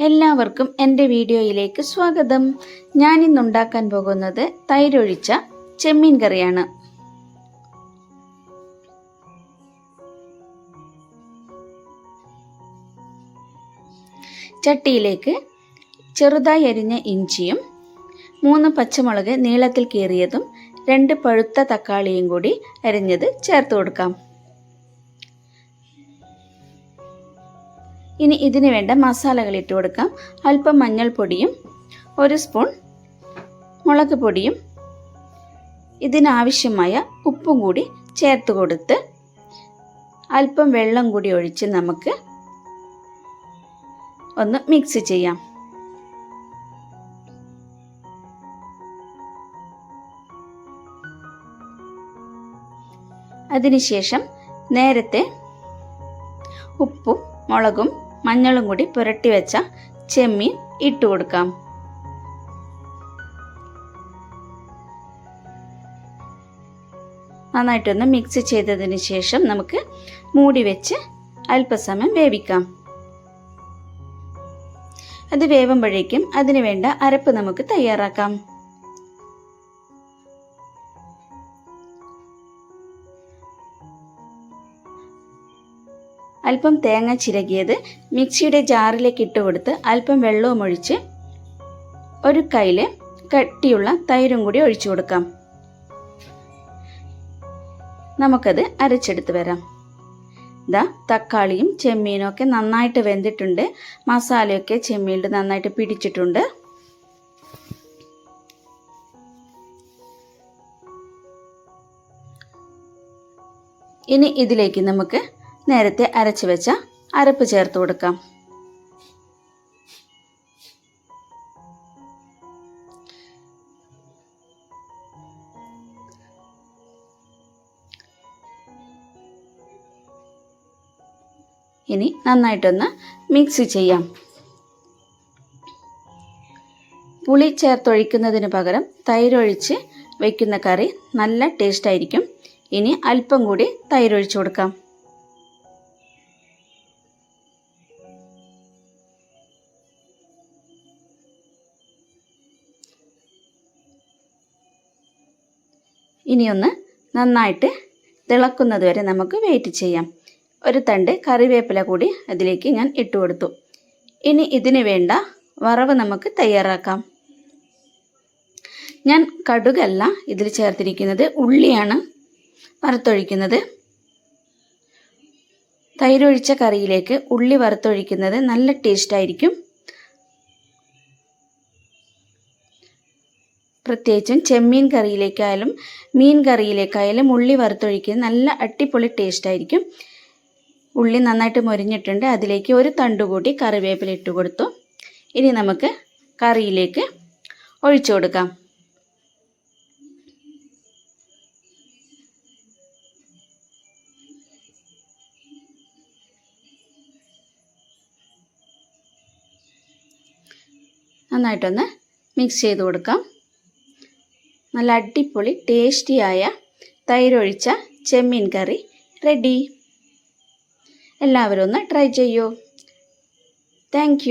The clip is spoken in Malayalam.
എല്ലാവർക്കും എന്റെ വീഡിയോയിലേക്ക് സ്വാഗതം. ഞാൻ ഇന്ന് ഉണ്ടാക്കാൻ പോകുന്നത് തൈരൊഴിച്ച ചെമ്മീൻ കറിയാണ്. ചട്ടിയിലേക്ക് ചെറുതായി അരിഞ്ഞ ഇഞ്ചിയും മൂന്ന് പച്ചമുളക് നീളത്തിൽ കീറിയതും രണ്ട് പഴുത്ത തക്കാളിയും കൂടി അരിഞ്ഞത് ചേർത്ത് കൊടുക്കാം. ഇനി ഇതിന് വേണ്ട മസാലകൾ ഇട്ട് കൊടുക്കാം. അല്പം മഞ്ഞൾപ്പൊടിയും ഒരു സ്പൂൺ മുളക് പൊടിയും ഇതിനാവശ്യമായ ഉപ്പും കൂടി ചേർത്ത് കൊടുത്ത് അല്പം വെള്ളം കൂടി ഒഴിച്ച് നമുക്ക് ഒന്ന് മിക്സ് ചെയ്യാം. അതിനുശേഷം നേരത്തെ ഉപ്പും മുളകും മഞ്ഞളും കൂടി പുരട്ടി വെച്ച ചെമ്മീൻ ഇട്ട് കൊടുക്കാം. നന്നായിട്ടൊന്ന് മിക്സ് ചെയ്തതിന് ശേഷം നമുക്ക് മൂടി വെച്ച് അല്പസമയം വേവിക്കാം. അത് വേവുമ്പോഴേക്കും അതിനുവേണ്ട അരപ്പ് നമുക്ക് തയ്യാറാക്കാം. അല്പം തേങ്ങ ചിരകിയത് മിക്സിയുടെ ജാറിലേക്ക് ഇട്ട് കൊടുത്ത് അല്പം വെള്ളവും ഒഴിച്ച് ഒരു കയ്യിൽ കട്ടിയുള്ള തൈരും കൂടി ഒഴിച്ചു കൊടുക്കാം. നമുക്കത് അരച്ചെടുത്ത് വരാം. ഇതാ തക്കാളിയും ചെമ്മീനും ഒക്കെ നന്നായിട്ട് വെന്തിട്ടുണ്ട്. മസാലയൊക്കെ ചെമ്മീനിൽ നന്നായിട്ട് പിടിച്ചിട്ടുണ്ട്. ഇനി ഇതിലേക്ക് നമുക്ക് നേരത്തെ അരച്ചു വെച്ച അരപ്പ് ചേർത്ത് കൊടുക്കാം. ഇനി നന്നായിട്ടൊന്ന് മിക്സ് ചെയ്യാം. പുളി ചേർത്തൊഴിക്കുന്നതിന് പകരം തൈരൊഴിച്ച് വയ്ക്കുന്ന കറി നല്ല ടേസ്റ്റായിരിക്കും ഇനി അല്പം കൂടി തൈരൊഴിച്ചു കൊടുക്കാം. ഇനിയൊന്ന് നന്നായിട്ട് തിളക്കുന്നത് വരെ നമുക്ക് വെയിറ്റ് ചെയ്യാം. ഒരു തണ്ട് കറിവേപ്പില കൂടി അതിലേക്ക് ഞാൻ ഇട്ട് കൊടുത്തു. ഇനി ഇതിന് വേണ്ട വറവ് നമുക്ക് തയ്യാറാക്കാം. ഞാൻ കടുകല്ല ഇതിൽ ചേർത്തിരിക്കുന്നത് ഉള്ളിയാണ് വറുത്തൊഴിക്കുന്നത്. തൈരൊഴിച്ച കറിയിലേക്ക് ഉള്ളി വറുത്തൊഴിക്കുന്നത് നല്ല ടേസ്റ്റ് പ്രത്യേകിച്ചും ചെമ്മീൻ കറിയിലേക്കായാലും മീൻ കറിയിലേക്കായാലും ഉള്ളി വറുത്തൊഴിക്കുന്നത് നല്ല അടിപൊളി ടേസ്റ്റ് ആയിരിക്കും. ഉള്ളി നന്നായിട്ട് മൊരിഞ്ഞിട്ടുണ്ട്. അതിലേക്ക് ഒരു തണ്ടുകൂട്ടി കൂടി കറിവേപ്പില ഇട്ട് കൊടുത്തു. ഇനി നമുക്ക് കറിയിലേക്ക് ഒഴിച്ചു കൊടുക്കാം. നന്നായിട്ടൊന്ന് മിക്സ് ചെയ്ത് കൊടുക്കാം. നല്ല അടിപൊളി ടേസ്റ്റിയായ തൈരൊഴിച്ച ചെമ്മീൻ കറി റെഡി എല്ലാവരും ഒന്ന് ട്രൈ ചെയ്യൂ. താങ്ക്